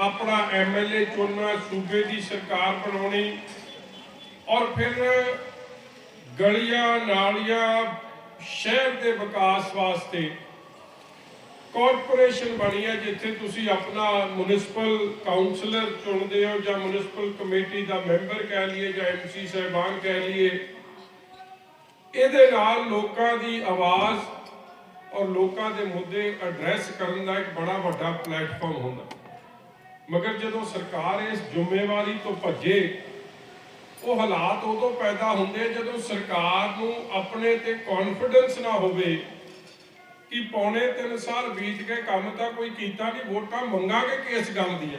ਆਪਣਾ ਐਮਐਲਏ ਚੁਣਨਾ ਸੂਬੇ ਦੀ ਸਰਕਾਰ ਬਣਾਉਣੀ ਔਰ ਫਿਰ ਗਲੀਆਂ, ਨਾਲੀਆਂ, ਸ਼ਹਿਰ ਦੇ ਵਿਕਾਸ ਵਾਸਤੇ ਕਾਰਪੋਰੇਸ਼ਨ ਬਣੀ ਹੈ, ਜਿੱਥੇ ਤੁਸੀਂ ਆਪਣਾ ਮਿਊਨਿਸਪਲ ਕਾਉਂਸਲਰ ਚੁਣਦੇ ਹੋ ਜਾਂ ਮਿਊਨਿਸਪਲ ਕਮੇਟੀ ਦਾ ਮੈਂਬਰ ਕਹਿ ਲਈਏ ਜਾਂ ਐਮਸੀ ਸਹਿਬਾਨ ਕਹਿ ਲਈਏ। ਇਹਦੇ ਨਾਲ ਲੋਕਾਂ ਦੀ ਆਵਾਜ਼ ਔਰ ਲੋਕਾਂ ਦੇ ਮੁੱਦੇ ਐਡਰੈਸ ਕਰਨ ਦਾ ਇੱਕ ਬੜਾ ਵੱਡਾ ਪਲੇਟਫਾਰਮ ਹੁੰਦਾ। ਮਗਰ ਜਦੋਂ ਸਰਕਾਰ ਇਸ ਜ਼ਿੰਮੇਵਾਰੀ ਤੋਂ ਭੱਜੇ, ਉਹ ਹਾਲਾਤ ਉਦੋਂ ਪੈਦਾ ਹੁੰਦੇ ਜਦੋਂ ਸਰਕਾਰ ਨੂੰ ਆਪਣੇ ਤੇ ਕੌਨਫੀਡੈਂਸ ਨਾ ਹੋਵੇ ਕਿ ਪੌਣੇ 3 ਸਾਲ ਬੀਤ ਕੇ ਕੰਮ ਤਾਂ ਕੋਈ ਕੀਤਾ ਨਹੀਂ, ਵੋਟਾਂ ਮੰਗਾਂਗੇ ਕਿਸ ਗੱਲ ਦੀਆਂ।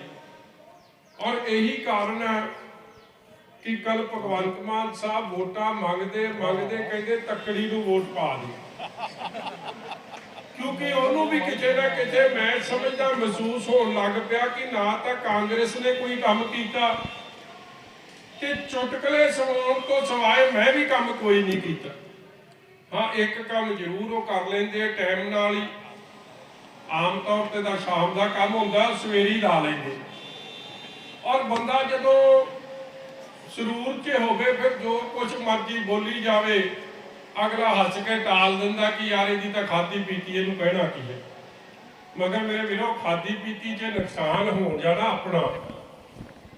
ਔਰ ਇਹੀ ਕਾਰਨ ਹੈ ਕਿ ਕੱਲ ਭਗਵੰਤ ਮਾਨ ਸਾਹਿਬ ਵੋਟਾਂ ਮੰਗਦੇ ਮੰਗਦੇ, ਕਹਿੰਦੇ ਤੱਕੜੀ ਨੂੰ ਵੋਟ ਪਾ ਦੇ ਕਿਉਂਕਿ ਉਹਨੂੰ ਵੀ ਕਿਤੇ ਨਾ ਕਿਤੇ ਮੈਂ ਸਮਝਦਾ, ਮਹਿਸੂਸ ਹੋਣ ਲੱਗ ਪਿਆ ਕਿ ਨਾ ਤਾਂ ਕਾਂਗਰਸ ਨੇ ਕੋਈ ਕੰਮ ਕੀਤਾ ਤੇ ਚੁਟਕਲੇ ਸੁਣਾਉਣ ਤੋਂ ਸਿਵਾਏ ਮੈਂ ਵੀ ਕੰਮ ਕੋਈ ਨਹੀਂ ਕੀਤਾ। ਹਾਂ, ਇੱਕ ਕੰਮ ਜ਼ਰੂਰ ਉਹ ਕਰ ਲੈਂਦੇ ਆ ਟਾਈਮ ਨਾਲ ਹੀ। ਆਮ ਤੌਰ ਤੇ ਦਾ ਸ਼ਾਮ ਦਾ ਕੰਮ ਹੁੰਦਾ ਉਹ ਸਵੇਰੇ ਲਾ ਲੈਂਦੇ। ਔਰ ਬੰਦਾ ਜਦੋਂ ਸਰੂਰ 'ਚ ਹੋਵੇ, ਫਿਰ ਜੋ ਕੁਝ ਮਰਜ਼ੀ ਬੋਲੀ ਜਾਵੇ ਅਗਲਾ ਹੱਸ ਕੇ ਟਾਲ ਦਿੰਦਾ ਕਿ ਯਾਰ ਇਹਦੀ ਤਾਂ ਖਾਦੀ ਪੀਤੀ, ਇਹਨੂੰ ਕਹਿਣਾ ਕੀ ਹੈ? ਮਗਰ ਮੇਰੇ ਵੀਰੋ ਖਾਦੀ ਪੀਤੀ 'ਚ ਨੁਕਸਾਨ ਹੋ ਜਾਣਾ ਆਪਣਾ,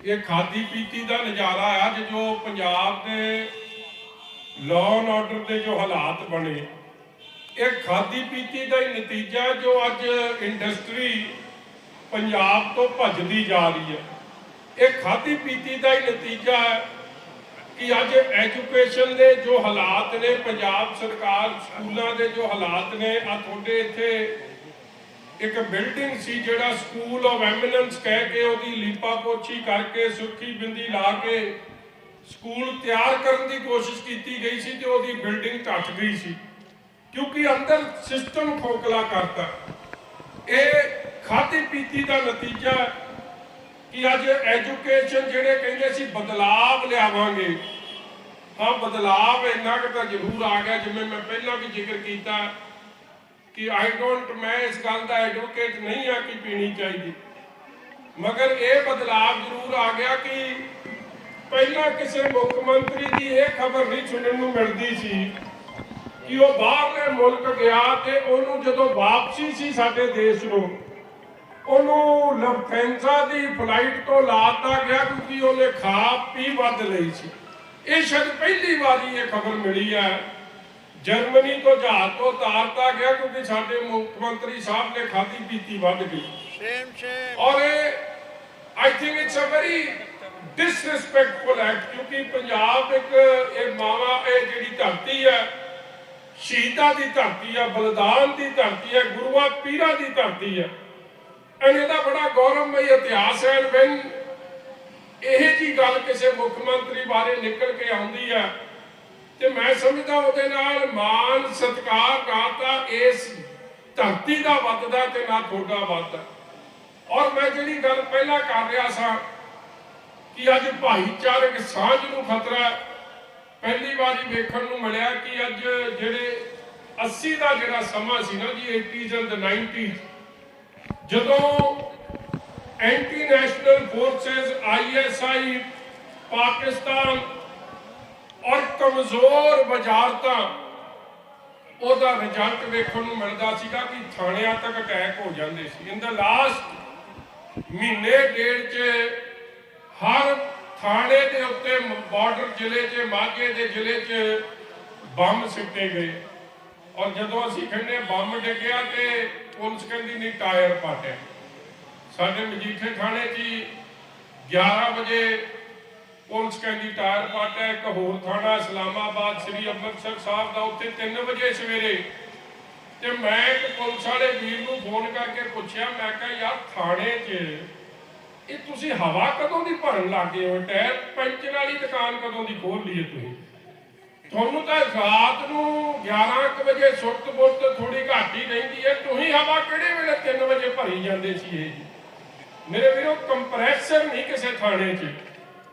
ਇਹ ਖਾਦੀ ਪੀਤੀ ਦਾ ਨਜ਼ਾਰਾ ਆ ਅੱਜ ਜੋ ਪੰਜਾਬ ਦੇ ਲਾਅ ਐਂਡ ਆਰਡਰ ਦੇ ਜੋ ਹਾਲਾਤ ਬਣੇ, ਇਹ ਖਾਦੀ ਪੀਤੀ ਦਾ ਹੀ ਨਤੀਜਾ ਜੋ ਅੱਜ ਇੰਡਸਟਰੀ ਪੰਜਾਬ ਤੋਂ ਭੱਜਦੀ ਜਾ ਰਹੀ ਹੈ। ਇਹ ਖਾਦੀ ਪੀਤੀ ਦਾ ਹੀ ਨਤੀਜਾ ਹੈ ਕਿ ਅੱਜ ਐਜੂਕੇਸ਼ਨ ਦੇ ਜੋ ਹਾਲਾਤ ਨੇ, ਪੰਜਾਬ ਸਰਕਾਰ ਸਕੂਲਾਂ ਦੇ ਜੋ ਹਾਲਾਤ ਨੇ ਆ ਤੁਹਾਡੇ ਇੱਥੇ ਇੱਕ ਬਿਲਡਿੰਗ ਸੀ ਜਿਹੜਾ ਸਕੂਲ ਆਫ ਐਮੀਨੈਂਸ ਕਹਿ ਕੇ ਉਹਦੀ ਲੀਪਾ ਪੋਚੀ ਕਰਕੇ ਸੁਰਖੀ ਬਿੰਦੀ ਲਾ ਕੇ ਸਕੂਲ ਤਿਆਰ ਕਰਨ ਦੀ ਕੋਸ਼ਿਸ਼ ਕੀਤੀ ਗਈ ਸੀ ਤੇ ਉਹਦੀ ਬਿਲਡਿੰਗ ਟੱਟ ਗਈ ਸੀ। ਕਿਉਂਕਿ ਅੰਦਰ ਸਿਸਟਮ ਖੋਖਲਾ ਕਰਤਾ। ਇਹ ਖਾਦੀ ਪੀਤੀ ਦਾ ਨਤੀਜਾ ਹੈ ਕਿ ਅੱਜ ਐਜੂਕੇਸ਼ਨ ਜਿਹੜੇ ਕਹਿੰਦੇ ਸੀ ਬਦਲਾਵ ਲਿਆਵਾਂਗੇ, ਹਾਂ ਬਦਲਾਵ ਇੰਨਾ ਕੁ ਤਾਂ ਜ਼ਰੂਰ ਆ ਗਿਆ, ਜਿਵੇਂ ਮੈਂ ਪਹਿਲਾਂ ਵੀ ਜ਼ਿਕਰ ਕੀਤਾ ਕਿ ਆਈ ਡੋਂਟ ਮੈਂ ਇਸ ਗੱਲ ਦਾ ਐਡਵੋਕੇਟ ਨਹੀਂ ਆ ਕਿ ਪੀਣੀ ਚਾਹੀਦੀ। ਮਗਰ ਇਹ ਬਦਲਾਵ ਜ਼ਰੂਰ ਆ ਗਿਆ ਕਿ ਪਹਿਲਾਂ ਕਿਸੇ ਮੁੱਖ ਮੰਤਰੀ ਦੀ ਇਹ ਖਬਰ ਨਹੀਂ ਸੁਣਨ ਨੂੰ ਮਿਲਦੀ ਸੀ ਕਿ ਉਹ ਬਾਹਰਲੇ ਮੁਲਕ ਗਿਆ ਤੇ ਉਹਨੂੰ ਜਦੋਂ ਵਾਪਸੀ ਸੀ ਸਾਡੇ ਦੇਸ਼ ਨੂੰ ਉਹਨੂੰ ਲਫਥੈਂਸਾ ਦੀ ਫਲਾਈਟ ਤੋਂ ਲਾਤਾ ਗਿਆ ਕਿਉਂਕਿ ਉਹਨੇ ਖਾ ਪੀ ਵੱਧ ਲਈ ਸੀ। ਇਹ ਸ਼ਾਇਦ ਪਹਿਲੀ ਵਾਰੀ ਇਹ ਖਬਰ ਮਿਲੀ ਹੈ। ਜਰਮਨੀ ਤੋਂ ਜਹਾਜ਼ ਤੋਂ ਉਤਾਰਤਾ ਗਿਆ ਕਿਉਂਕਿ ਸਾਡੇ ਮੁੱਖ ਮੰਤਰੀ ਸਾਹਿਬ ਨੇ ਖਾਦੀ ਪੀਤੀ ਵੱਧ ਗਈ। Shame, shame. ਔਰ ਇਹ I think it's a very disrespectful act ਕਿਉਂਕਿ ਪੰਜਾਬ ਇੱਕ ਇਹ ਮਾਵਾ ਇਹ ਜਿਹੜੀ ਧਰਤੀ ਹੈ ਸ਼ਹੀਦਾਂ ਦੀ ਧਰਤੀ ਹੈ ਬਲੀਦਾਨ ਦੀ ਧਰਤੀ ਹੈ ਗੁਰੂਆਂ ਪੀਰਾਂ ਦੀ ਧਰਤੀ ਹੈ। ਐਂਡ ਇਹਦਾ ਬੜਾ ਗੌਰਵਮਈ ਇਤਿਹਾਸ ਹੈ ਵੈਨ ਇਹ ਜੀ ਗੱਲ ਕਿਸੇ ਮੁੱਖ ਮੰਤਰੀ ਬਾਰੇ ਨਿਕਲ ਕੇ ਆਉਂਦੀ ਹੈ। ਤੇ ਮੈਂ ਸਮਝਦਾ ਉਹਦੇ ਨਾਲ ਮਾਨ ਸਤਿਕਾਰ ਨਾ ਇਸ ਧਰਤੀ ਦਾ ਵੱਧਦਾ ਤੇ ਨਾ ਤੁਹਾਡਾ ਵੱਧਦਾ। ਔਰ ਮੈਂ ਜਿਹੜੀ ਗੱਲ ਪਹਿਲਾਂ ਕਰ ਰਿਹਾ ਸਾਂ ਕਿ ਅੱਜ ਭਾਈਚਾਰਕ ਸਾਂਝ ਨੂੰ ਖਤਰਾ ਪਹਿਲੀ ਵਾਰੀ ਵੇਖਣ ਨੂੰ ਮਿਲਿਆ ਕਿ ਅੱਜ ਜਿਹੜੇ 80 ਦਾ ਜਿਹੜਾ ਸਮਾਂ ਸੀ ਨਾ ਜੀ 80s ਐਂਡ 90s ਜਦੋਂ anti national forces ISI Pakistan ਔਰ ਕਮਜ਼ੋਰ ਵਜ਼ਾਰਤਾਂ, ਉਹਦਾ ਰਿਜ਼ਲਟ ਵੇਖਣ ਨੂੰ ਮਿਲਦਾ ਸੀਗਾ ਕਿ ਥਾਣਿਆਂ ਤੱਕ ਅਟੈਕ ਹੋ ਜਾਂਦੇ ਸੀ। ਇਨ ਦਾ ਲਾਸਟ ਮਹੀਨੇ, ਡੇਢ ਚ ਹਰ ਥਾਣੇ ਦੇ ਉੱਤੇ ਬਾਰਡਰ ਜ਼ਿਲ੍ਹੇ 'ਚ ਮਾਝੇ ਦੇ ਜ਼ਿਲ੍ਹੇ 'ਚ ਬੰਬ ਸਿੱਟੇ ਗਏ। ਔਰ ਜਦੋਂ ਅਸੀਂ ਕਹਿੰਦੇ ਬੰਬ ਡਿੱਗਿਆ ਤੇ ਪੁਲਿਸ ਕਹਿੰਦੀ ਨਹੀਂ, ਟਾਇਰ ਪਾਟਿਆ। ਸਾਡੇ ਮਜੀਠੇ ਥਾਣੇ 'ਚ 11 ਵਜੇ ਪੁਲਿਸ ਕਹਿੰਦੀ ਟਾਇਰ ਪਾਟਿਆ, ਇੱਕ ਹੋਰ ਥਾਣਾ, ਇਸਲਾਮਾਬਾਦ, ਸ੍ਰੀ ਅੰਮ੍ਰਿਤਸਰ ਸਾਹਿਬ ਦਾ। ਉੱਥੇ 3 ਵਜੇ ਸਵੇਰੇ ਤੇ ਮੈਂ ਇੱਕ ਪੁਲਿਸ ਵਾਲੇ ਵੀਰ ਨੂੰ ਫੋਨ ਕਰਕੇ ਪੁੱਛਿਆ, ਮੈਂ ਕਿਹਾ, ਯਾਰ, ਥਾਣੇ 'ਚ ਇਹ ਤੁਸੀਂ ਹਵਾ ਕਦੋਂ ਦੀ ਭਰਨ ਲੱਗੇ ਹੋ? ਟਾਇਰ ਪੈਂਚਰ ਵਾਲੀ ਦੁਕਾਨ ਕਦੋਂ ਦੀ ਖੋਲ ਲਈ ਤੁਸੀਂ? ਤੁਹਾਨੂੰ ਤਾਂ ਰਾਤ ਨੂੰ 11 ਵਜੇ ਸੁੱਤ ਬੁੱਤ ਥੋੜੀ ਘੱਟ ਹੀ ਰਹਿੰਦੀ ਹੈ। ਤੁਸੀਂ ਹਵਾ ਕਿਹੜੇ ਵੇਲੇ 3 ਵਜੇ ਭਰੀ ਜਾਂਦੇ ਸੀ ਇਹ? ਮੇਰੇ ਵੀਰੋ ਕੰਪਰੈਸਰ ਨਹੀਂ ਕਿਸੇ ਥਾਣੇ 'ਚ।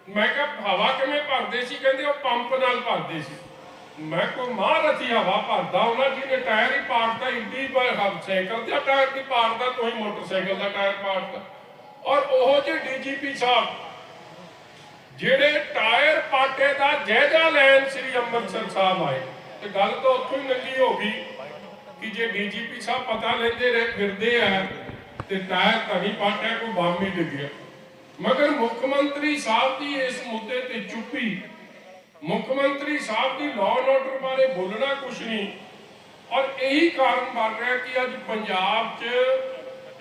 ਮੈਂ ਕਿਹਾ, ਹਵਾ ਕਿਵੇਂ ਭਰਦੇ ਸੀ? ਕਹਿੰਦੇ ਉਹ ਪੰਪ ਨਾਲ ਭਰਦੇ ਸੀ। ਮੈਂ ਕੋਈ ਮਹਾਰਥੀ ਹਵਾ ਭਰਦਾ, ਉਹਨਾਂ ਜਿਹਨੇ ਟਾਇਰ ਹੀ ਪਾੜਦਾ ਇੰਡੀ ਸਾਈਕਲ ਦਾ ਟਾਇਰ ਨਹੀਂ ਪਾੜਦਾ, ਤੁਸੀਂ ਮੋਟਰਸਾਈਕਲ ਦਾ ਟਾਇਰ ਪਾੜਦਾ ਔਰ ਉਹ ਜਿਹੇ ਡੀਜੀਪੀ ਸਾਹਿਬ ਜਿਹੜੇ ਟਾਇਰ ਪਾਟੇ ਦਾ ਜਾਇਜ਼ਾ ਲੈਣ ਸ੍ਰੀ ਅੰਮ੍ਰਿਤਸਰ ਸਾਹਿਬ ਆਏ, ਤੇ ਗੱਲ ਤਾਂ ਉੱਥੋਂ ਹੀ ਲੰਗੀ ਹੋ ਗਈ ਕਿ ਜੇ ਡੀਜੀਪੀ ਸਾਹਿਬ ਪਤਾ ਲੈਂਦੇ ਰਹੇ ਫਿਰਦੇ ਆ, ਤੇ ਟਾਇਰ ਤਾਂ ਨਹੀਂ ਪਾਟਿਆ, ਕੋਈ ਬੰਬ ਹੀ ਡਿੱਗਿਆ। ਮਗਰ ਮੁੱਖ ਮੰਤਰੀ ਸਾਹਿਬ ਦੀ ਇਸ ਮੁੱਦੇ ਤੇ ਚੁੱਪੀ, ਮੁੱਖ ਮੰਤਰੀ ਸਾਹਿਬ ਦੀ ਲਾਅ ਐਂਡ ਆਰਡਰ ਬਾਰੇ ਬੋਲਣਾ ਕੁਛ ਨਹੀਂ, ਔਰ ਇਹੀ ਕਾਰਨ ਬਣ ਰਿਹਾ ਕਿ ਅੱਜ ਪੰਜਾਬ 'ਚ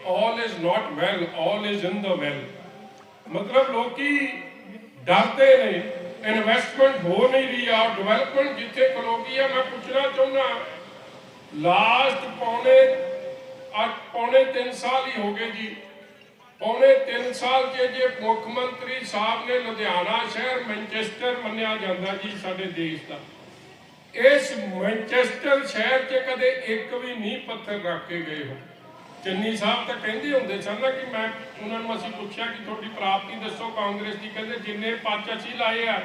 all is not well, all is in the well ਮਤਲਬ ਲੋਕੀ ਡਰਦੇ ਨੇ ਇਨਵੈਸਟਮੈਂਟ ਹੋ ਨਹੀਂ ਰਹੀ ਆ ਡਿਵੈਲਪਮੈਂਟ ਜਿੱਥੇ ਖਲੋਗੀ ਆ, ਮੈਂ ਪੁੱਛਣਾ ਚਾਹੁੰਦਾ ਲਾਸਟ ਪੌਣੇ, ਅੱਜ ਪੌਣੇ 3 ਸਾਲ ਹੀ ਹੋ ਗਏ ਜੀ। ਪੌਣੇ 3 ਸਾਲ ਜੇ ਜੇ ਮੁੱਖ ਮੰਤਰੀ ਸਾਹਿਬ ਨੇ ਲੁਧਿਆਣਾ ਸ਼ਹਿਰ ਮੈਂਚੈਸਟਰ ਮੰਨਿਆ ਜਾਂਦਾ ਜੀ ਸਾਡੇ ਦੇਸ਼ ਦਾ। ਇਸ ਮੈਂਚੈਸਟਰ ਸ਼ਹਿਰ 'ਚ ਕਦੇ ਇੱਕ ਵੀ ਨੀਂਹ ਪੱਥਰ ਰੱਖ ਕੇ ਗਏ ਹੋ। ਚੰਨੀ ਸਾਹਿਬ ਤਾਂ ਕਹਿੰਦੇ ਹੁੰਦੇ ਸਨ ਨਾ ਕਿ ਮੈਂ, ਉਹਨਾਂ ਨੂੰ ਅਸੀਂ ਪੁੱਛਿਆ ਕਿ ਤੁਹਾਡੀ ਪ੍ਰਾਪਤੀ ਦੱਸੋ ਕਾਂਗਰਸ ਦੀ, ਕਹਿੰਦੇ ਜਿੰਨੇ ਪੰਜ ਅਸੀਂ ਲਾਏ ਆ,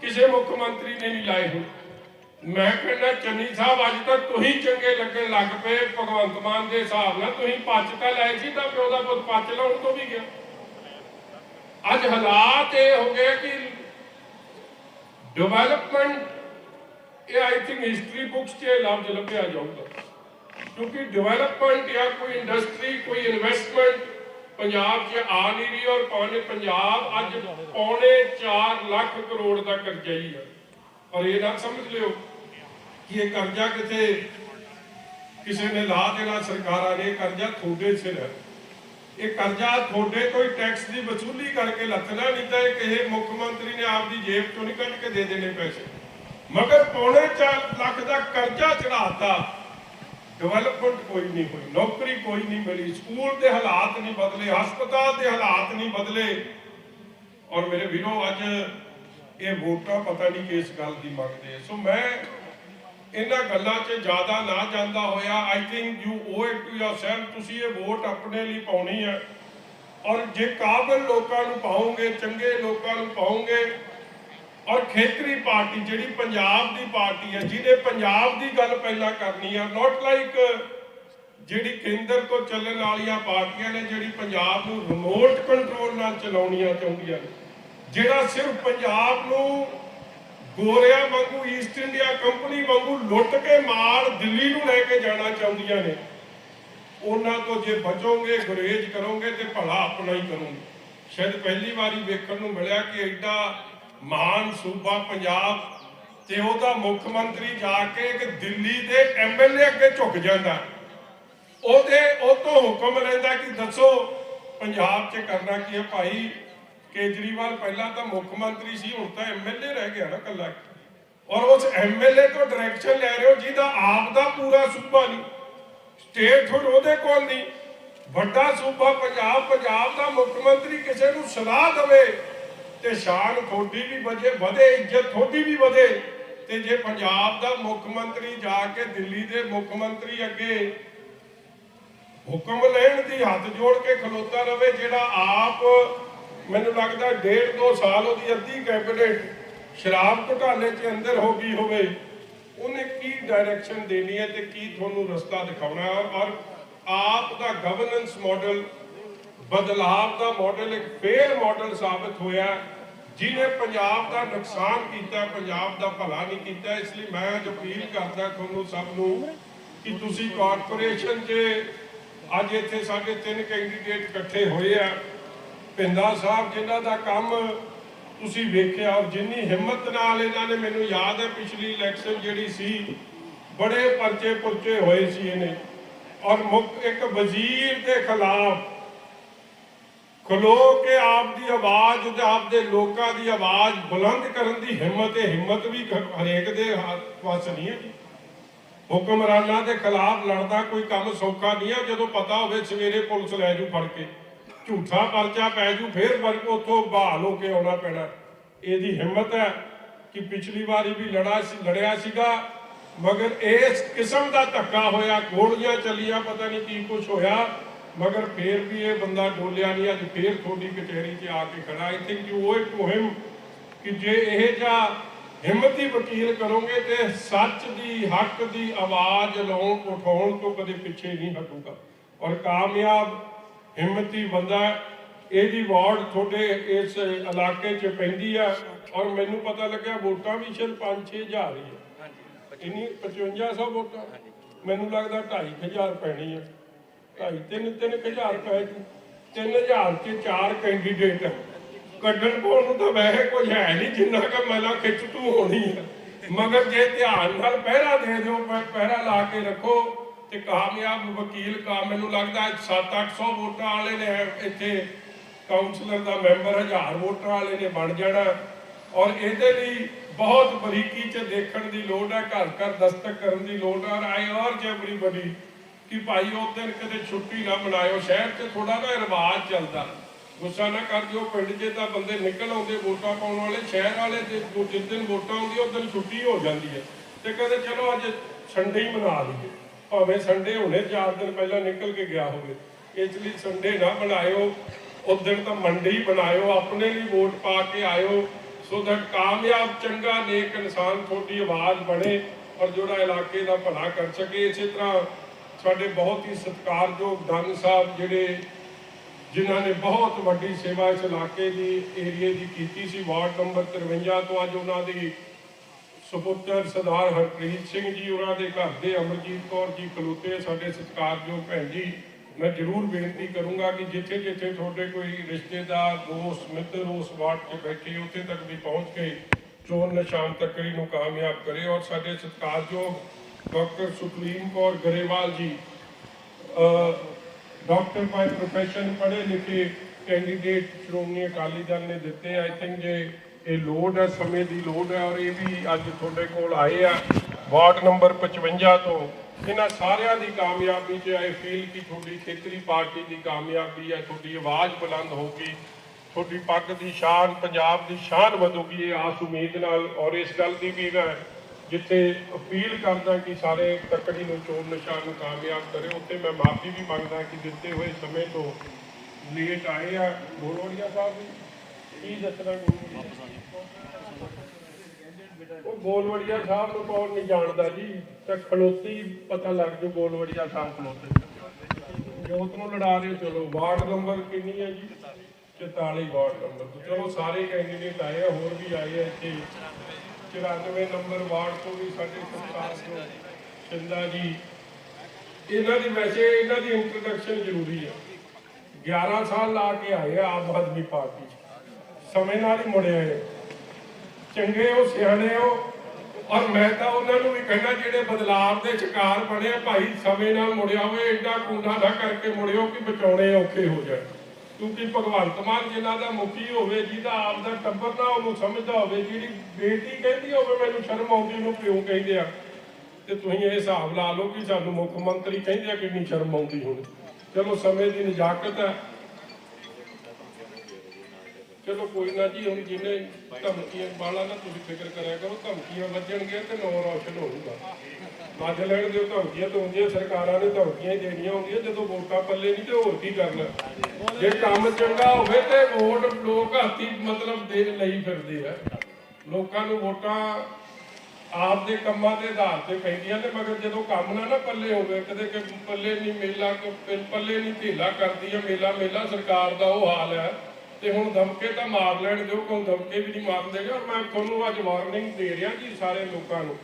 ਕਿਸੇ ਮੁੱਖ ਮੰਤਰੀ ਨੇ ਨਹੀਂ ਲਾਏ ਹੋਏ। ਮੈਂ ਕਹਿੰਦਾ, ਚੰਨੀ ਸਾਹਿਬ, ਅੱਜ ਤੱਕ ਤੁਸੀਂ ਚੰਗੇ ਲੱਗਣ ਲੱਗ ਪਏ ਭਗਵੰਤ ਮਾਨ ਦੇ ਹਿਸਾਬ ਨਾਲ। ਤੁਸੀਂ ਪੱਚ ਤਾਂ ਲਾਏ ਸੀ, ਤਾਂ ਪਿਓ ਦਾ ਪੁੱਤ ਪੱਚ ਲਾਉਣ ਤੋਂ ਵੀ ਗਿਆ। ਅੱਜ ਹਾਲਾਤ ਇਹ ਹੋ ਗਏ ਕਿ ਡਿਵੈਲਪਮੈਂਟ ਇਹ ਆਈ ਥਿੰਕ ਹਿਸਟਰੀ ਬੁੱਕਸ 'ਚ ਲਫ਼ਜ਼ ਲੱਭਿਆ ਜਾਊਗਾ। ਕਿਉਂਕਿ ਡਿਵੈਲਪਮੈਂਟ ਜਾਂ ਕੋਈ ਇੰਡਸਟਰੀ ਕੋਈ ਇਨਵੈਸਟਮੈਂਟ ਪੰਜਾਬ 'ਚ ਆ ਨਹੀਂ ਰਹੀ ਔਰ ਪੌਣੇ ਪੰਜਾਬ ਅੱਜ ਪੌਣੇ 4 ਲੱਖ ਕਰੋੜ ਦਾ ਕਰਜ਼ਾ ਹੀ ਹੈ ਔਰ ਇਹ ਨਾ ਸਮਝ ਲਿਓ ਕਿ ਇਹ ਕਰਜ਼ਾ ਕਿਤੇ ਕਿਸੇ ਨੇ ਲਾ ਦੇਣਾ ਸਰਕਾਰਾਂ ਨੇ ਕਰਜ਼ਾ ਤੁਹਾਡੇ ਸਿਰ ਹੈ। ਇਹ ਕਰਜ਼ਾ ਤੁਹਾਡੇ ਕੋਈ ਟੈਕਸ ਦੀ ਵਸੂਲੀ ਕਰਕੇ ਲੱਥਣਾ ਨਹੀਂ ਤਾਂ ਇਹ ਕਿਸੇ ਮੁੱਖ ਮੰਤਰੀ ਨੇ ਆਪਦੀ ਜੇਬ ਚੋਂ ਨਹੀਂ ਕੱਢ ਕੇ ਦੇ ਦੇਣੇ ਪੈਸੇ। ਮਗਰ ਪੌਣੇ 4 ਲੱਖ ਦਾ ਕਰਜ਼ਾ ਚੜਾਤਾ ਡਿਵੈਲਪਮੈਂਟ ਕੋਈ ਨਹੀਂ ਹੋਈ, ਨੌਕਰੀ ਕੋਈ ਨਹੀਂ ਮਿਲੀ, ਸਕੂਲ ਦੇ ਹਾਲਾਤ ਨਹੀਂ ਬਦਲੇ, ਹਸਪਤਾਲ ਦੇ ਹਾਲਾਤ ਨਹੀਂ ਬਦਲੇ। ਔਰ ਮੇਰੇ ਵੀਰੋ, ਅੱਜ ਇਹ ਵੋਟਾਂ ਪਤਾ ਨਹੀਂ ਕਿਸ ਗੱਲ ਦੀ ਮੰਗਦੇ ਸੋ ਮੈਂ ਇਹਨਾਂ ਗੱਲਾਂ 'ਚ ਜ਼ਿਆਦਾ ਨਾ ਜਾਂਦਾ ਹੋਇਆ। I think you owe it to yourself, ਤੁਸੀਂ ਇਹ ਵੋਟ ਆਪਣੇ ਲਈ ਪਾਉਣੀ ਹੈ ਔਰ ਜੇ ਕਾਬਲ ਲੋਕਾਂ ਨੂੰ ਪਾਉਂਗੇ ਚੰਗੇ ਲੋਕਾਂ ਨੂੰ ਪਾਉਂਗੇ ਔਰ ਖੇਤਰੀ ਪਾਰਟੀ ਜਿਹੜੀ ਪੰਜਾਬ ਦੀ ਪਾਰਟੀ ਹੈ, ਜਿਹਨੇ ਪੰਜਾਬ ਦੀ ਗੱਲ ਪਹਿਲਾਂ ਕਰਨੀ ਹੈ ਨਾਟ ਲਾਈਕ ਜਿਹੜੀ ਕੇਂਦਰ ਤੋਂ ਚੱਲਣ ਵਾਲੀਆਂ ਪਾਰਟੀਆਂ ਨੇ, ਜਿਹੜੀ ਪੰਜਾਬ ਨੂੰ ਰਿਮੋਟ ਕੰਟਰੋਲ ਨਾਲ ਚਲਾਉਣੀਆਂ ਚਾਹੁੰਦੀਆਂ ਨੇ, ਜਿਹੜਾ ਸਿਰਫ ਪੰਜਾਬ ਨੂੰ ਗੋਰਿਆਂ ਵਾਂਗੂ ਈਸਟ ਇੰਡੀਆ ਕੰਪਨੀ ਵਾਂਗੂ ਲੁੱਟ ਕੇ ਮਾਰ ਦਿੱਲੀ ਨੂੰ ਲੈ ਕੇ ਜਾਣਾ ਚਾਹੁੰਦੀਆਂ ਨੇ, ਉਹਨਾਂ ਤੋਂ ਜੇ ਬਚੋਗੇ, ਗੁਰੇਜ਼ ਕਰੋਗੇ ਤੇ ਭਲਾ ਆਪਣਾ ਹੀ ਕਰੋਗੇ। ਸ਼ਾਇਦ ਪਹਿਲੀ ਵਾਰੀ ਵੇਖਣ ਨੂੰ ਮਿਲਿਆ ਕਿ ਐਡਾ ਮਹਾਨ ਸੂਬਾ ਪੰਜਾਬ ਤੇ ਉਹਦਾ ਮੁੱਖ ਮੰਤਰੀ ਜਾ ਕੇ ਇੱਕ ਦਿੱਲੀ ਦੇ ਐਮਐਲਏ ਅੱਗੇ ਝੁਕ ਜਾਂਦਾ। ਉਹਦੇ, ਉਹ ਤੋਂ ਹੁਕਮ ਲੈਂਦਾ ਕਿ ਦੱਸੋ ਪੰਜਾਬ 'ਚ ਕਰਨਾ ਕੀ ਹੈ ਭਾਈ? ਕੇਜਰੀਵਾਲ ਪਹਿਲਾਂ ਤਾਂ ਮੁੱਖ ਮੰਤਰੀ ਸੀ, ਹੁਣ ਤਾਂ ਐਮਐਲਏ ਰਹਿ ਗਿਆ ਨਾ ਕੱਲਾ ਔਰ ਉਸ ਐਮਐਲਏ ਤੋਂ ਡਾਇਰੈਕਸ਼ਨ ਲੈ ਰਹੇ ਹੋ ਜਿਹਦਾ ਆਪ ਦਾ ਪੂਰਾ ਸੂਬਾ ਨਹੀਂ। ਸਟੇਟ ਹੁਣ ਉਹਦੇ ਕੋਲ ਨਹੀਂ। ਵੱਡਾ ਸੂਬਾ ਪੰਜਾਬ ਪੰਜਾਬ ਦਾ ਮੁੱਖ ਮੰਤਰੀ ਕਿਸੇ ਨੂੰ ਸਲਾਹ ਦੇਵੇ। ਤੇ ਸ਼ਾਨ ਤੁਹਾਡੀ ਵੀ ਵਧੇ ਵਧੇ, ਇੱਜ਼ਤ ਤੁਹਾਡੀ ਵੀ ਵਧੇ। ਤੇ ਜੇ ਪੰਜਾਬ ਦਾ ਮੁੱਖ ਮੰਤਰੀ ਜਾ ਕੇ ਦਿੱਲੀ ਦੇ ਮੁੱਖ ਮੰਤਰੀ ਅੱਗੇ ਹੁਕਮ ਲੈਣ ਦੀ ਹੱਥ ਜੋੜ ਕੇ ਖਲੋਤਾ ਰਵੇ, ਜਿਹੜਾ ਆਪ ਮੈਨੂੰ ਲੱਗਦਾ ਡੇਢ ਦੋ ਸਾਲ ਉਹਦੀ ਅੱਧੀ ਕੈਬਨਿਟ ਸ਼ਰਾਬ ਘੁਟਾਲੇ 'ਚ ਅੰਦਰ ਹੋ ਗਈ ਹੋਵੇ, ਉਹਨੇ ਕੀ ਡਾਇਰੈਕਸ਼ਨ ਦੇਣੀ ਹੈ ਤੇ ਕੀ ਤੁਹਾਨੂੰ ਰਸਤਾ ਦਿਖਾਉਣਾ ਔਰ ਆਪ ਦਾ ਗਵਰਨੈਂਸ ਮਾਡਲ ਬਦਲਾਵ ਦਾ ਮਾਡਲ ਇੱਕ ਫੇਲ ਮਾਡਲ ਸਾਬਤ ਹੋਇਆ ਜਿਹਨੇ ਪੰਜਾਬ ਦਾ ਨੁਕਸਾਨ ਕੀਤਾ, ਪੰਜਾਬ ਦਾ ਭਲਾ ਨਹੀਂ ਕੀਤਾ, ਇਸ ਲਈ ਮੈਂ ਅੱਜ ਅਪੀਲ ਕਰਦਾ ਤੁਹਾਨੂੰ ਸਭ ਨੂੰ ਕਿ ਤੁਸੀਂ ਕਾਰਪੋਰੇਸ਼ਨ 'ਚ ਅੱਜ ਇੱਥੇ ਸਾਡੇ ਤਿੰਨ ਕੈਂਡੀਡੇਟ ਇਕੱਠੇ ਹੋਏ ਆ ਪਿੰਦਾ ਸਾਹਿਬ ਜਿਨ੍ਹਾਂ ਦਾ ਕੰਮ ਤੁਸੀਂ ਵੇਖਿਆ, ਔਰ ਜਿੰਨੀ ਹਿੰਮਤ ਨਾਲ ਇਹਨਾਂ ਨੇ ਮੈਨੂੰ ਯਾਦ ਹੈ, ਪਿਛਲੀ ਇਲੈਕਸ਼ਨ ਜਿਹੜੀ ਸੀ, ਬੜੇ ਪਰਚੇ ਪੁਰਚੇ ਹੋਏ ਸੀ ਇਹਨੇ। ਔਰ ਮੁੱਖ ਇੱਕ ਵਜ਼ੀਰ ਦੇ ਖਿਲਾਫ ਖਲੋ ਕੇ ਆਪ ਦੀ ਆਵਾਜ਼ ਤੇ ਆਪ ਦੇ ਲੋਕਾਂ ਦੀ ਆਵਾਜ਼ ਬੁਲੰਦ ਕਰਨ ਦੀ ਹਿੰਮਤ ਹੈ ਹਿੰਮਤ ਵੀ ਹਰੇਕ ਦੇ ਹੱਥ ਵਸ ਨਹੀਂ ਹੈ ਹੁਕਮਰਾਨਾਂ ਦੇ ਖਿਲਾਫ ਲੜਨਾ ਕੋਈ ਕੰਮ ਸੌਖਾ ਨਹੀਂ ਹੈ, ਜਦੋਂ ਪਤਾ ਹੋਵੇ ਸਵੇਰੇ ਪੁਲਿਸ ਲੈ ਜੂ ਫੜ ਕੇ। ਝੂਠਾ ਪਰਚਾ ਪੈ ਜੂ, ਫੇਰ ਵਰਗ ਉੱਥੋਂ ਬਹਾਲ ਹੋ ਕੇ ਆਉਣਾ ਪੈਣਾ। ਇਹਦੀ ਹਿੰਮਤ ਹੈ ਕਿ ਪਿਛਲੀ ਵਾਰੀ ਵੀ ਲੜਾ ਸੀ, ਲੜਿਆ ਸੀਗਾ, ਮਗਰ ਇਸ ਕਿਸਮ ਦਾ ਧੱਕਾ ਹੋਇਆ, ਗੋਲੀਆਂ ਚੱਲੀਆਂ, ਪਤਾ ਨਹੀਂ ਕੀ ਕੁਝ ਹੋਇਆ। ਮਗਰ ਫੇਰ ਵੀ ਇਹ ਬੰਦਾ ਡੋਲਿਆ ਨਹੀਂ ਅੱਜ ਫੇਰ ਤੁਹਾਡੀ ਕਚਹਿਰੀ 'ਚ ਆ ਕੇ ਖੜਾ। I think you owe to him ਕਿ ਜੇ ਇਹ ਜਾਂ ਹਿੰਮਤੀ ਵਕੀਲ ਕਰੋਗੇ ਤੇ ਸੱਚ ਦੀ ਹੱਕ ਦੀ ਆਵਾਜ਼ ਲਾਉਣ ਉਠਾਉਣ ਤੋਂ ਕਦੇ ਪਿੱਛੇ ਨਹੀਂ ਹਟੂਗਾ। ਔਰ ਕਾਮਯਾਬ ਹਿੰਮਤੀ ਬੰਦਾ ਇਹਦੀ ਵਾਰਡ ਤੁਹਾਡੇ ਇਸ ਇਲਾਕੇ 'ਚ ਪੈਂਦੀ ਆ। ਔਰ ਮੈਨੂੰ ਪਤਾ ਲੱਗਿਆ ਵੋਟਾਂ ਵੀ ਸ਼ਾਇਦ 5-6000 ਹੀ ਆ। ਇੰਨੀ 5500 ਵੋਟਾਂ। ਮੈਨੂੰ ਲੱਗਦਾ 2500 ਪੈਣੀ ਆ। ਢਾਈ ਤਿੰਨ ਤਿੰਨ ਹਜ਼ਾਰ ਪੈ ਜੂ। 3000 ਚ ਚਾਰ ਕੈਂਡੀਡੇਟ ਕੱਢਣ ਕੋਲ ਨੂੰ ਤਾਂ ਵੈਸੇ ਕੁਝ ਹੈ ਨਹੀਂ, ਜਿੰਨਾ ਕਿ ਮੈਲਾ ਖਿੱਚ ਤੂੰ ਹੋਣੀ ਆ। ਮਗਰ ਜੇ ਧਿਆਨ ਨਾਲ ਪਹਿਰਾ ਦੇ ਦਿਓ ਪਹਿਰਾ ਲਾ ਕੇ ਰੱਖੋ ਤੇ ਕਾਮਯਾਬ ਵਕੀਲ ਕਾ ਮੈਨੂੰ ਲੱਗਦਾ 7-800 ਵੋਟਾਂ ਵਾਲੇ ਨੇ ਇੱਥੇ ਕਾਉਂਸਲਰ ਦਾ ਮੈਂਬਰ 1000 ਵੋਟਾਂ ਵਾਲੇ ਨੇ ਬਣ ਜਾਣਾ। ਔਰ ਇਹਦੇ ਲਈ ਬਹੁਤ ਬਰੀਕੀ ਚ ਦੇਖਣ ਦੀ ਲੋੜ ਹੈ ਘਰ ਘਰ ਦਸਤਕ ਕਰਨ ਦੀ ਲੋੜ ਹੈ। ਆਈ ਅਰਜ ਐਵਰੀਬਡੀ ਕਿ ਭਾਈ, ਉਹ ਦਿਨ ਕਦੇ ਛੁੱਟੀ ਨਾ ਮਨਾਇਓ। ਸ਼ਹਿਰ 'ਚ ਥੋੜਾ ਨਾ ਰਿਵਾਜ ਚੱਲਦਾ। ਗੁੱਸਾ ਨਾ ਕਰ ਦਿਓ। ਪਿੰਡ 'ਚ ਤਾਂ ਬੰਦੇ ਨਿਕਲ ਆਉਂਦੇ, ਵੋਟਾਂ ਪਾਉਣ ਵਾਲੇ। ਸ਼ਹਿਰ ਵਾਲੇ ਤੇ ਜਿਸ ਦਿਨ ਵੋਟਾਂ ਆਉਂਦੀ ਉਸ ਦਿਨ ਛੁੱਟੀ ਹੋ ਜਾਂਦੀ ਹੈ। ਤੇ ਕਦੇ ਚਲੋ, ਅੱਜ ਸੰਡੇ ਹੀ ਮਨਾ ਲਈਏ। ਭਾਵੇਂ ਸੰਡੇ ਹੁਣੇ 4 ਦਿਨ ਪਹਿਲਾਂ ਨਿਕਲ ਕੇ ਗਿਆ ਹੋਵੇ। ਇਸ ਲਈ ਸੰਡੇ ਨਾ ਬਣਾਇਓ ਉਸ ਦਿਨ ਤਾਂ ਮੰਡੇ ਹੀ ਬਣਾਇਓ ਆਪਣੇ ਲਈ ਵੋਟ ਪਾ ਕੇ ਆਇਓ। ਸੋ ਦੈਟ ਕਾਮਯਾਬ, ਚੰਗਾ, ਨੇਕ ਇਨਸਾਨ ਤੁਹਾਡੀ ਆਵਾਜ਼ ਬਣੇ ਔਰ ਜਿਹੜਾ ਇਲਾਕੇ ਦਾ ਭਲਾ ਕਰ ਸਕੇ। ਇਸੇ ਤਰ੍ਹਾਂ ਸਾਡੇ ਬਹੁਤ ਹੀ ਸਤਿਕਾਰਯੋਗ ਧੰਨ ਸਾਹਿਬ ਜਿਹੜੇ ਜਿਨ੍ਹਾਂ ਨੇ ਬਹੁਤ ਵੱਡੀ ਸੇਵਾ ਇਸ ਇਲਾਕੇ ਦੀ ਏਰੀਏ ਦੀ ਕੀਤੀ ਸੀ, ਵਾਰਡ ਨੰਬਰ 53 ਤੋਂ ਅੱਜ ਉਹਨਾਂ ਦੀ ਸੁਪੁੱਤਰ ਸਰਦਾਰ ਹਰਪ੍ਰੀਤ ਸਿੰਘ ਜੀ, ਉਹਨਾਂ ਦੇ ਘਰ ਦੇ ਅਮਰਜੀਤ ਕੌਰ ਜੀ ਖਲੋਤੇ ਸਾਡੇ ਸਤਿਕਾਰਯੋਗ ਭੈਣ ਜੀ। ਮੈਂ ਜ਼ਰੂਰ ਬੇਨਤੀ ਕਰੂੰਗਾ ਕਿ ਜਿੱਥੇ ਜਿੱਥੇ ਤੁਹਾਡੇ ਕੋਈ ਰਿਸ਼ਤੇਦਾਰ, ਦੋਸਤ, ਮਿੱਤਰ ਉਸ ਵਾਰਡ 'ਚ ਬੈਠੇ, ਉੱਥੇ ਤੱਕ ਵੀ ਪਹੁੰਚ ਕੇ ਚੋਣ ਨਿਸ਼ਾਨ ਤੱਕਰੀ ਨੂੰ ਕਾਮਯਾਬ ਕਰੇ ਔਰ ਸਾਡੇ ਸਤਿਕਾਰਯੋਗ ਡਾਕਟਰ ਸੁਖਲੀਨ ਕੌਰ ਗਰੇਵਾਲ ਜੀ ਡਾਕਟਰ ਬਾਈ ਪ੍ਰੋਫੈਸ਼ਨ ਪੜ੍ਹੇ ਲਿਖੇ ਕੈਂਡੀਡੇਟ ਸ਼੍ਰੋਮਣੀ ਅਕਾਲੀ ਦਲ ਨੇ ਦਿੱਤੇ। ਆਈ ਥਿੰਕ ਜੇ ਇਹ ਲੋਡ ਹੈ, ਸਮੇਂ ਦੀ ਲੋਡ ਹੈ ਔਰ ਇਹ ਵੀ ਅੱਜ ਤੁਹਾਡੇ ਕੋਲ ਆਏ ਆ, ਵਾਰਡ ਨੰਬਰ 55 ਤੋਂ, ਇਹਨਾਂ ਸਾਰਿਆਂ ਦੀ ਕਾਮਯਾਬੀ 'ਚ ਆਈ ਫੀਲ ਕਿ ਤੁਹਾਡੀ ਖੇਤਰੀ ਪਾਰਟੀ ਦੀ ਕਾਮਯਾਬੀ ਹੈ, ਤੁਹਾਡੀ ਆਵਾਜ਼ ਬੁਲੰਦ ਹੋਊਗੀ, ਤੁਹਾਡੀ ਪੱਗ ਦੀ ਸ਼ਾਨ, ਪੰਜਾਬ ਦੀ ਸ਼ਾਨ ਵਧੂਗੀ, ਇਹ ਆਸ ਉਮੀਦ ਨਾਲ ਔਰ ਇਸ ਗੱਲ ਦੀ ਵੀ ਮੈਂ ਜਿੱਥੇ ਅਪੀਲ ਕਰਦਾ ਕਿ ਸਾਰੇ ਤੱਕੜੀ ਨੂੰ ਚੋਣ ਨਿਸ਼ਾਨ ਨੂੰ ਕਾਮਯਾਬ ਕਰੇ ਉੱਥੇ ਮੈਂ ਮਾਫੀ ਵੀ ਮੰਗਦਾ ਕਿ ਦਿੱਤੇ ਹੋਏ ਸਮੇਂ ਤੋਂ ਲੇਟ ਆਏ ਆ। ਗੋਲੋੜੀਆ ਸਾਹਿਬ ਜੀ ਕੀ ਦੱਸਣਾ ਉਹ ਗੋਲਵੜੀਆ ਸਾਹਿਬ ਨੂੰ ਕੌਣ ਨਹੀਂ ਜਾਣਦਾ ਜੀ? ਤਾਂ ਖਲੋਤੀ ਪਤਾ ਲੱਗ ਜੂ ਗੋਲਵੜੀਆ ਸਾਹਿਬ ਖਲੋਤੇ। ਜੋਤ ਨੂੰ ਲੜਾ ਰਹੇ ਚਲੋ। ਵਾਰਡ ਨੰਬਰ ਕਿੰਨੀ ਹੈ ਜੀ? 44 ਵਾਰਡ ਨੰਬਰ। ਚਲੋ ਸਾਰੇ ਕੈਂਡੀਡੇਟ ਆਏ ਆ ਹੋਰ ਵੀ ਆਏ ਆ ਇੱਥੇ। 94 ਨੰਬਰ ਵਾਰਡ ਤੋਂ ਵੀ ਸਾਡੇ ਸਰਕਾਰ ਤੋਂ ਸ਼ਿੰਦਾ ਜੀ। ਇਹਨਾਂ ਦੀ ਵੈਸੇ ਇਹਨਾਂ ਦੀ ਇੰਟਰੋਡਕਸ਼ਨ ਜ਼ਰੂਰੀ ਹੈ 11 ਸਾਲ ਲਾ ਕੇ ਆਏ ਆਮ ਆਦਮੀ ਪਾਰਟੀ ਸਮੇਂ ਨਾਲ ਹੀ ਮੁੜੇ ਆਏ ਚੰਗੇ ਹੋ ਸਿਆਣੇ ਹੋ। ਔਰ ਮੈਂ ਤਾਂ ਉਹਨਾਂ ਨੂੰ ਵੀ ਕਹਿੰਦਾ ਜਿਹੜੇ ਬਦਲਾਵ ਦੇ ਸ਼ਿਕਾਰ ਬਣੇ ਆ, ਭਾਈ ਸਮੇਂ ਨਾਲ ਮੁੜਿਆ ਹੋਵੇ ਐਡਾ ਕੂਨਾ ਨਾ ਕਰਕੇ ਮੁੜਿਓ ਕਿ ਬਚਾਉਣੇ ਔਖੇ ਹੋ ਜਾਣ। ਕਿਉਂਕਿ ਭਗਵੰਤ ਮਾਨ ਜਿਨ੍ਹਾਂ ਦਾ ਮੁਖੀ ਹੋਵੇ, ਜਿਹਦਾ ਆਪ ਦਾ ਟੱਬਰ ਨਾ ਉਹਨੂੰ ਸਮਝਦਾ ਹੋਵੇ, ਜਿਹੜੀ ਬੇਟੀ ਕਹਿੰਦੀ ਹੋਵੇ ਮੈਨੂੰ ਸ਼ਰਮ ਆਉਂਦੀ, ਉਹਨੂੰ ਪਿਓ ਕਹਿੰਦੇ ਆ। ਤੇ ਤੁਸੀਂ ਇਹ ਹਿਸਾਬ ਲਾ ਲਓ ਕਿ ਸਾਨੂੰ ਮੁੱਖ ਮੰਤਰੀ ਕਹਿੰਦੇ ਆ ਕਿੰਨੀ ਸ਼ਰਮ ਆਉਂਦੀ ਹੁਣ। ਚਲੋ ਸਮੇਂ ਦੀ ਨਜਾਕਤ ਹੈ। ਚਲੋ ਕੋਈ ਨਾ ਜੀ, ਹੁਣ ਜਿਹਨੇ ਧਮਕੀਆਂ ਵਾਲਾ ਨਾ ਤੁਸੀਂ ਫਿਕਰ ਕਰਿਆ ਕਰੋ, ਧਮਕੀਆਂ ਵੱਜਣਗੀਆਂ ਤੇ ਨੌ ਰੌਸ਼ਨ ਹੋਊਗਾ। ਵੱਜ ਲੈਣ ਦਿਓ ਧਮਕੀਆਂ ਤਾਂ ਹੁੰਦੀਆਂ, ਸਰਕਾਰਾਂ ਨੇ ਧਮਕੀਆਂ ਦੇਣੀਆਂ ਹੁੰਦੀਆਂ, ਜਦੋਂ ਵੋਟਾਂ ਪੱਲੇ ਨਹੀਂ ਤੇ ਹੋਰ ਕੀ ਕਰਨਾ? ਜੇ ਕੰਮ ਚੰਗਾ ਹੋਵੇ ਤੇ ਵੋਟ ਲੋਕ ਹੱਥੀ ਮਤਲਬ ਦੇ ਲਈ ਫਿਰਦੇ ਆ। ਲੋਕਾਂ ਨੂੰ ਵੋਟਾਂ ਆਪ ਦੇ ਕੰਮਾਂ ਦੇ ਆਧਾਰ ਤੇ ਪੈਂਦੀਆਂ ਨੇ, ਮਗਰ ਜਦੋਂ ਕੰਮ ਨਾ ਨਾ ਪੱਲੇ ਹੋਵੇ, ਕਦੇ ਕਿ ਪੱਲੇ ਨਹੀਂ ਮੇਲਾ ਪੱਲੇ ਨਹੀਂ ਢੀਲਾ ਕਰਦੀ ਹੈ ਮੇਲਾ ਮੇਲਾ ਸਰਕਾਰ ਦਾ ਉਹ ਹਾਲ ਹੈ ਤੇ ਹੁਣ ਧਮਕੇ ਤਾਂ ਮਾਰ ਲੈਣ ਦਿਓ, ਕੋਈ ਧਮਕੇ ਵੀ ਨਹੀਂ ਮਾਰਨ ਦੇਗਾ ਔਰ ਮੈਂ ਤੁਹਾਨੂੰ ਅੱਜ ਵਾਰਨਿੰਗ ਦੇ ਰਿਹਾ ਜੀ ਸਾਰੇ ਲੋਕਾਂ ਨੂੰ।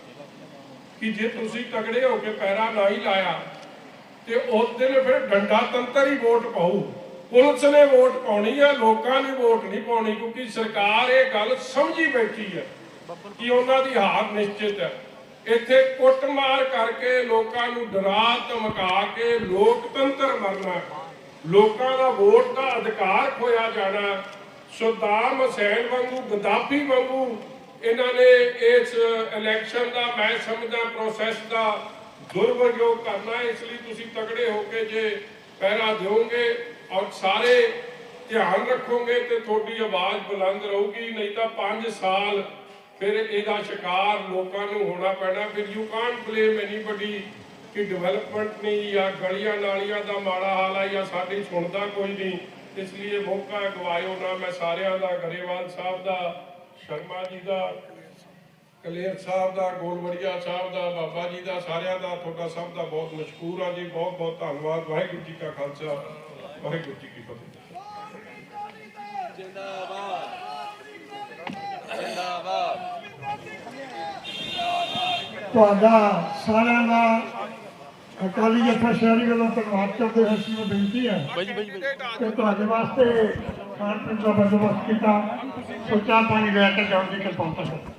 ਕਿ ਜੇ ਤੁਸੀਂ ਤਗੜੇ ਹੋ ਕੇ ਪੈਰਾ ਨਾ ਲਾਇਆ, ਤੇ ਉਸ ਦਿਨ ਫਿਰ ਡੰਡਾ ਤੰਤਰ ਹੀ ਵੋਟ ਪਾਉ ਪੁਲਿਸ ਨੇ ਵੋਟ ਪਾਉਣੀ ਹੈ ਲੋਕਾਂ ਨੇ ਵੋਟ ਨਹੀਂ ਪਾਉਣੀ, ਕਿਉਂਕਿ ਸਰਕਾਰ ਇਹ ਗੱਲ ਸਮਝੀ ਬੈਠੀ ਹੈ ਕਿ ਉਹਨਾਂ ਦੀ ਹਾਰ ਨਿਸ਼ਚਿਤ ਹੈ ਇੱਥੇ ਕੁੱਟਮਾਰ ਕਰਕੇ ਲੋਕਾਂ ਨੂੰ ਡਰਾ ਧਮਕਾ ਕੇ ਲੋਕਤੰਤਰ ਮਰਨਾ ਲੋਕਾਂ ਦਾ ਵੋਟ ਦਾ ਅਧਿਕਾਰ ਖੋਇਆ ਜਾਣਾ, ਸਦਾਮ ਹਸੈਨ ਵਾਂਗੂ, ਗਦਾਫੀ ਵਾਂਗੂ ਇਹਨਾਂ ਨੇ ਇਸ ਇਲੈਕਸ਼ਨ ਦਾ, ਮੈਂ ਸਮਝਦਾ ਪ੍ਰੋਸੈਸ ਦਾ ਦੁਰਵਰਯੋਗ ਕਰਨਾ ਇਸ ਲਈ ਤੁਸੀਂ ਤਗੜੇ ਹੋ ਕੇ ਜੇ ਪਹਿਰਾ ਦਿਓਗੇ ਔਰ ਸਾਰੇ ਧਿਆਨ ਰੱਖੋਗੇ ਤੇ ਤੁਹਾਡੀ ਆਵਾਜ਼ ਬੁਲੰਦ ਰਹੂਗੀ, ਨਹੀਂ ਤਾਂ 5 ਸਾਲ ਫਿਰ ਇਹਦਾ ਸ਼ਿਕਾਰ ਲੋਕਾਂ ਨੂੰ ਹੋਣਾ ਪੈਣਾ। ਫਿਰ ਯੂ ਕਾਂਟ ਬਲੇਮ ਐਨੀਬਡੀ ਕਿ ਡਿਵੈਲਪਮੈਂਟ ਨਹੀਂ ਜਾਂ ਗਲੀਆਂ ਨਾਲੀਆਂ ਦਾ ਮਾੜਾ ਹਾਲ ਹੈ ਜਾਂ ਸਾਡੀ ਸੁਣਦਾ ਕੋਈ ਨਹੀਂ। ਇਸ ਲਈ ਮੌਕਾ ਗਵਾਇਓ ਨਾ, ਮੈਂ ਸਾਰਿਆਂ ਦਾ, ਗਰੇਵਾਲ ਸਾਹਿਬ ਦਾ ਸ਼ਰਮਾ ਜੀ ਦਾ ਕਲੇਰ ਸਾਹਿਬ ਦਾ ਗੋਲਵੜੀਆ ਸਾਹਿਬ ਦਾ ਬਾਬਾ ਜੀ ਦਾ ਸਾਰਿਆਂ ਦਾ ਤੁਹਾਡਾ ਸਭ ਦਾ ਬਹੁਤ ਮਸ਼ਕੂਰ ਆ ਜੀ ਬਹੁਤ ਬਹੁਤ ਧੰਨਵਾਦ ਵਾਹਿਗੁਰੂ ਜੀ ਕਾ ਖਾਲਸਾ ਵਾਹਿਗੁਰੂ ਜੀ ਕੀ ਫਤਿਹ। ਤੁਹਾਡਾ ਸਾਰਿਆਂ ਦਾ ਅਕਾਲੀ ਜਥਾ ਸ਼ਹਿਰੀ ਵੱਲੋਂ ਧੰਨਵਾਦ ਕਰਦੇ ਹਾਂ ਸੀ ਬੇਨਤੀ ਹੈ ਕਿ ਤੁਹਾਡੇ ਵਾਸਤੇ ਖਾਣ ਪੀਣ ਦਾ ਬੰਦੋਬਸਤ ਕੀਤਾ। ਸੋ ਚਾਹ ਪਾਣੀ ਲੈ ਕੇ ਜਾਣ ਦੀ ਕਿਰਪਾਲਤਾ ਕਰੋ